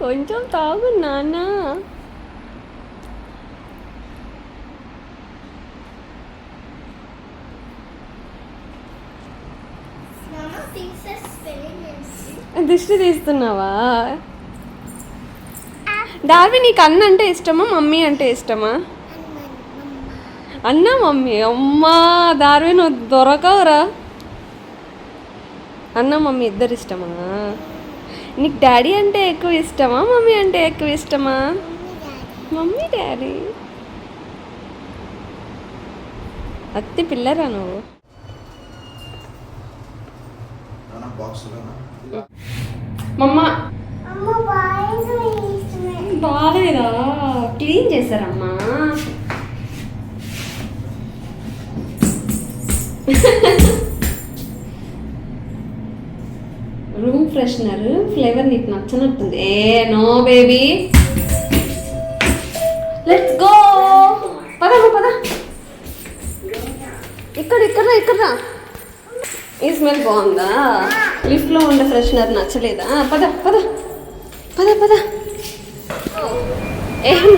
కొంచెం తాగు నాన్న దిష్టి తీస్తున్నావా? డార్వి నీకు అన్న అంటే ఇష్టమా? మమ్మీ అంటే ఇష్టమా? అన్న మమ్మీ అమ్మా దార్వి నువ్వు దొరకవురా. అన్న మమ్మీ ఇద్దరు ఇష్టమా? నీకు డాడీ అంటే ఎక్కువ ఇష్టమా? మమ్మీ అంటే ఎక్కువ ఇష్టమా? Mummy daddy. అత్తి పిల్లరా నువ్వు? మమ్మ. అమ్మ బాగా ఇష్టమే బాగాలేదా క్లీన్ చేశారమ్మా. రూమ్ ఫ్రెషనర్ ఫ్లేవర్ నీకు నచ్చనట్టుంది. Hey no baby let's go పద పద ఇక్కడ ఇక్కడ ఇక్కడ ఈ స్మెల్ బాగుందా? లిఫ్ట్లో ఉండే ఫ్రెషనర్ నచ్చలేదా? పద పద. పద పద. ఏం?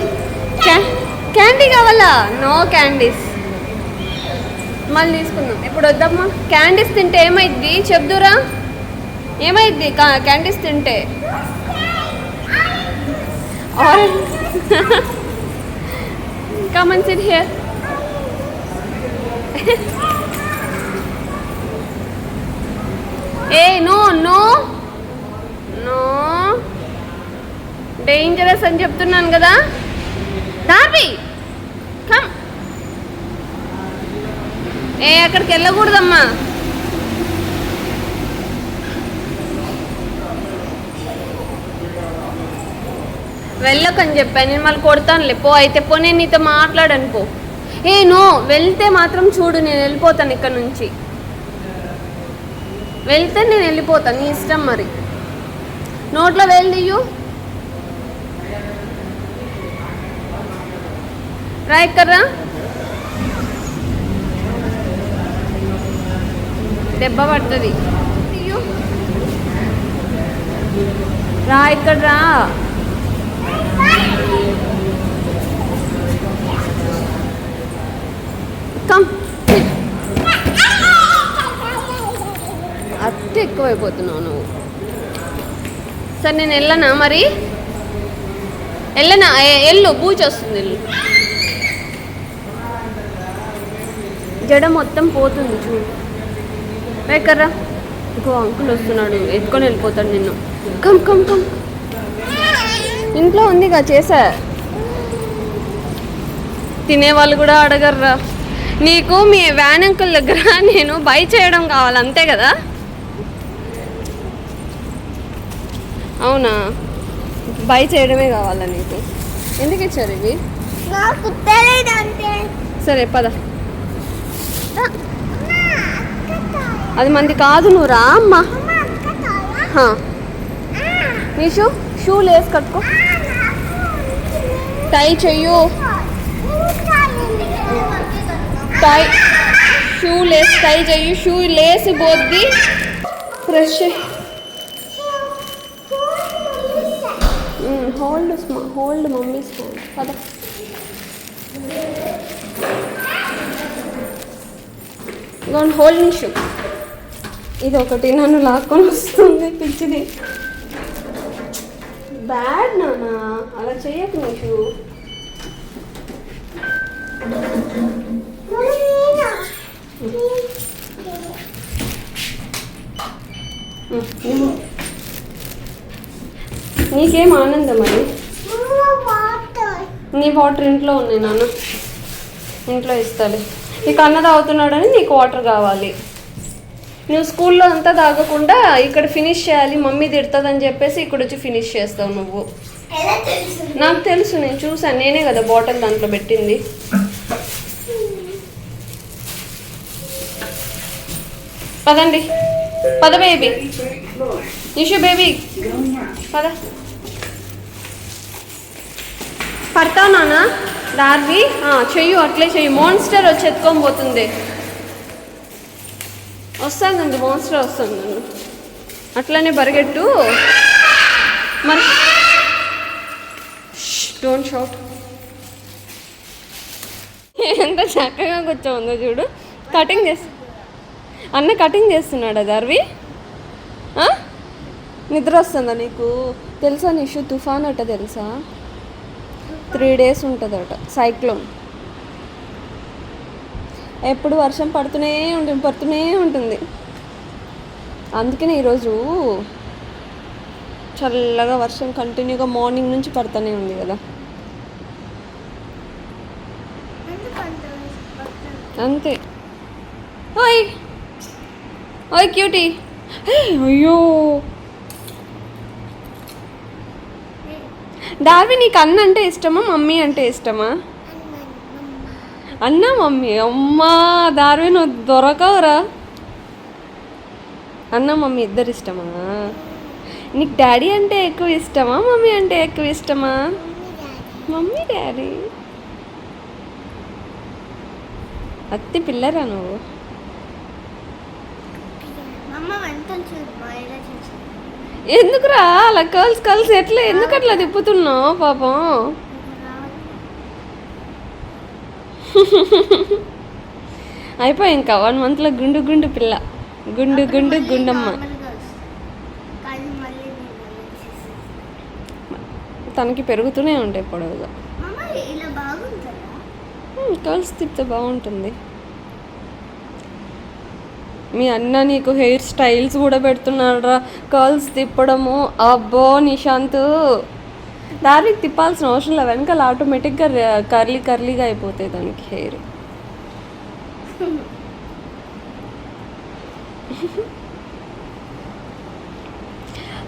క్యా- క్యాండీ కావాలా? నో క్యాండీస్ మళ్ళీ తీసుకుందాం. ఇప్పుడు వద్దమ్మా? క్యాండీస్ తింటే ఏమైద్ది? చెప్దురా. ఏమైద్ది? క్యాండీస్ తింటే. Orange come on sit here hey no no no dangerous అని చెప్తున్నాను కదా. దాబి కమ్ ఏ అక్కడికి వెళ్ళకూడదమ్మా. వెళ్ళకని చెప్పాను నేను మళ్ళీ కొడతానులే. పో అయితే పో నేను నీతో మాట్లాడను పో. ఏ నో వెళ్తే మాత్రం చూడు నేను వెళ్ళిపోతాను ఇక్కడ నుంచి. వెళ్తే నేను వెళ్ళిపోతాను నీ ఇష్టం మరి. నోట్లో వెళ్ళియు రా ఇక్కడ్రా దెబ్బ పడుతుంది. రా ఇక్కడ రా. కమ్ అత్త ఎక్కువైపోతున్నావు నువ్వు. సరే నేను వెళ్ళనా మరి? వెళ్ళనా? ఏ- ఎల్లు బూచి వస్తుంది ఎల్లు జడ మొత్తం పోతుంది చూడు. ఎక్కర్రా ఇంకో అంకుల్ వస్తున్నాడు ఎత్తుకొని వెళ్ళిపోతాడు నిన్ను. Come come come. ఇంట్లో ఉందిగా చేసా. తినేవాళ్ళు కూడా అడగర్రా. నీకు మీ వ్యాన్ అంకుల్ దగ్గర నేను బై చేయడం కావాలి అంతే కదా? అవునా? బై చేయడమే కావాలా నీకు? ఎందుకు ఇచ్చారు ఇవి? నాకు తెలియదంటే. సరే పద. అది మంది కాదు నువ్వు రా అమ్మా. నీ షూ షూ లేస్ కట్టుకో. టై చెయ్యు. టై షూ లేస్ టై చెయ్యు. షూ లేసి పోద్ది fresh hold small hold mummy small పద. ఇదిగోండి హోల్డ్ నీ షూ ఇది ఒకటి నన్ను లాక్కొని వస్తుంది పిచ్చిది. బ్యాడ్ నానా అలా చేయకు నీకు. నీకేం ఆనందం అది? నీ వాటర్ ఇంట్లో ఉన్నాయి నాన్న. ఇంట్లో ఇస్తాలే. నీకు అన్న అవుతున్నాడని నీకు వాటర్ కావాలి. నువ్వు స్కూల్లో అంతా తాగకుండా ఇక్కడ ఫినిష్ చేయాలి మమ్మీ తిడుతుందని చెప్పేసి ఇక్కడ వచ్చి ఫినిష్ చేస్తావు నువ్వు. నాకు తెలుసు నేను చూసాను నేనే కదా బాటిల్ దాంట్లో పెట్టింది. పదండి. పద బేబీ. నిషు బేబీ. పద. పడతావు నాన్న? దార్వి చెయ్యి అట్లే చెయ్యి. మోన్స్టర్ వచ్చి ఎత్తుకొని పోతుంది. వస్తుందండి మోన్స్టర్ వస్తుంది అట్లనే పరిగెట్టు. మరి డోంట్ షౌట్ ఎంత చక్కగా కూర్చోందో చూడు. కటింగ్ చేసి అన్న కటింగ్ చేస్తున్నాడా అది అరవి నిద్ర వస్తుందా నీకు? తెలుసా నిషు తుఫాన్ అట తెలుసా? త్రీ డేస్ ఉంటుందట సైక్లోన్ ఎప్పుడు వర్షం పడుతూనే ఉంటుంది పడుతూనే ఉంటుంది. అందుకనే ఈరోజు చల్లగా వర్షం కంటిన్యూగా మార్నింగ్ నుంచి పడుతూనే ఉంది కదా. అంతే. ఓయ్! ఓయ్ క్యూటీ! అయ్యో! డార్వి నీకు అన్న అంటే ఇష్టమా మమ్మీ అంటే ఇష్టమా? అన్న మమ్మీ. అమ్మా దార్వి నువ్వు దొరకవురా. అన్న మమ్మీ ఇద్దరు ఇష్టమా? నీకు డాడీ అంటే ఎక్కువ ఇష్టమా? మమ్మీ అంటే ఎక్కువ ఇష్టమా? Mummy daddy. అత్తి పిల్లరా నువ్వు? ఎందుకురా? అలా కల్స్ కలిసి ఎట్లా? ఎందుకు అట్లా తిప్పుతున్నావు పాపం? అయిపోయి ఇంకా వన్ మంత్లో గుండు గుండు పిల్ల. గుండు గుండు గుండమ్మ. తనకి పెరుగుతూనే ఉంటాయి పొడవుగా. కర్ల్స్ తిప్పితే బాగుంటుంది. మీ అన్న నీకు హెయిర్ స్టైల్స్ కూడా పెడుతున్నాడురా. కర్ల్స్ తిప్పడము. అబ్బో నిశాంత్. దానికి తిప్పాల్సిన అవసరం లేదు. వెనకాల ఆటోమేటిక్గా కర్లీ కర్లీగా అయిపోతాయి దానికి హెయిర్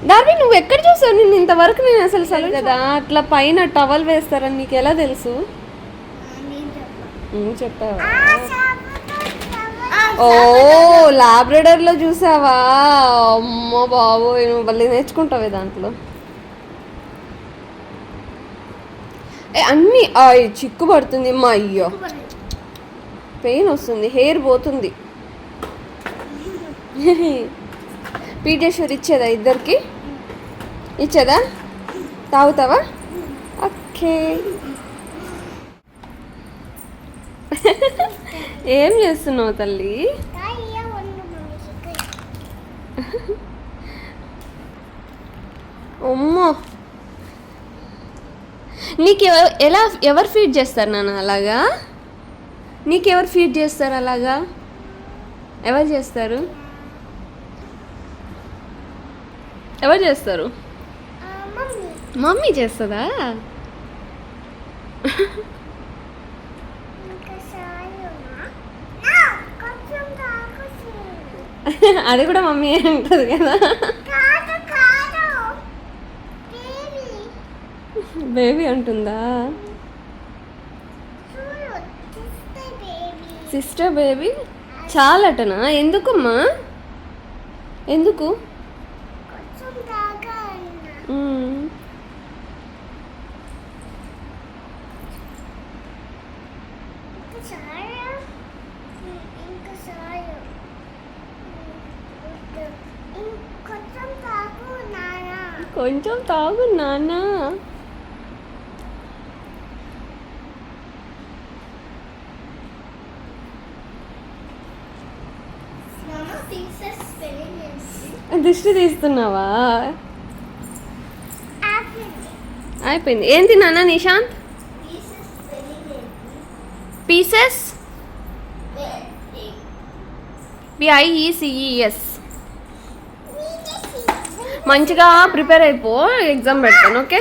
దార్వి నువ్వు ఎక్కడ చూసావు? నేను ఇంతవరకు నేను అసలు సలు కదా? అట్లా పైన టవల్ వేస్తారని నీకు ఎలా తెలుసు? చెప్పావా? ఓ లాబ్రేడర్లో చూసావా? అమ్మ బాబోయ్ నువ్వు మళ్ళీ నేర్చుకుంటావే దాంట్లో ఏ అన్నీ చిక్కు పడుతుంది మా అయ్యో. పెయిన్ వస్తుంది హెయిర్ పోతుంది. పీటేశ్వర్ ఇచ్చేదా ఇద్దరికి? ఇచ్చేదా? తాగుతావా? ఓకే. ఏం చేస్తున్నావు తల్లి కాయ వండు మమ్మీ చికెన్ అమ్మో నీకు ఎలా ఎవరు ఫీడ్ చేస్తారు నాన్న అలాగా? నీకు ఎవరు ఫీడ్ చేస్తారు అలాగా? ఎవరు చేస్తారు? ఎవరు చేస్తారు? మమ్మీ చేస్తుందా? అది కూడా మమ్మీ కాదు కాదు బేబీ బేబీ అంటుందా? Sister baby? చాలటనా? ఎందుకమ్మా? ఎందుకు? కొంచెం తాగు నానా కొంచెం తాగు నాన్న. దిష్టి తీస్తున్నావా. అయిపోయింది. ఏంటి నాన్న Nishant? This is spelling is pieces B I E C E S మంచిగా ప్రిపేర్ అయిపో ఎగ్జామ్ పెడతాను ఓకే?